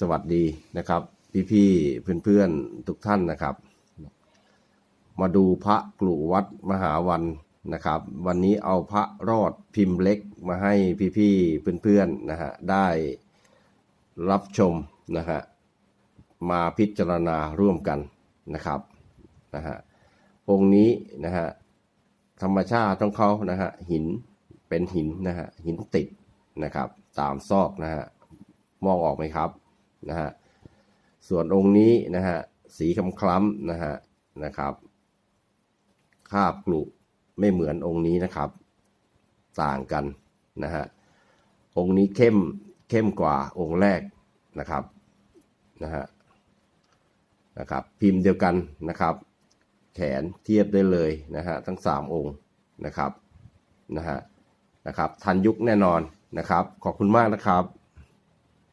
สวัสดีนะครับ พี่ๆเพื่อนๆทุกท่านนะครับ มาดูพระกลุวัดมหาวันนะครับ วันนี้เอาพระรอดพิมพ์เล็กมาให้พี่ๆเพื่อนๆนะฮะได้รับชมนะฮะมาพิจารณาร่วมกันนะครับนะฮะองค์นี้นะฮะธรรมชาติของเขานะฮะหินเป็นหินนะฮะหินติดนะครับ ตามซอกนะฮะมองออกไหมครับ นะฮะส่วนองค์นี้นะฮะสีคล้ำนะฮะนะครับคาบกลุไม่เหมือนองค์นี้นะครับ ต่างกันนะฮะองค์นี้เข้มเข้มกว่าองค์แรกนะครับนะฮะนะครับพิมพ์เดียวกันนะครับ แขนเทียบได้เลยนะฮะทั้งสามองค์นะครับนะฮะนะครับทันยุคแน่นอนนะครับ ขอบคุณมากนะครับ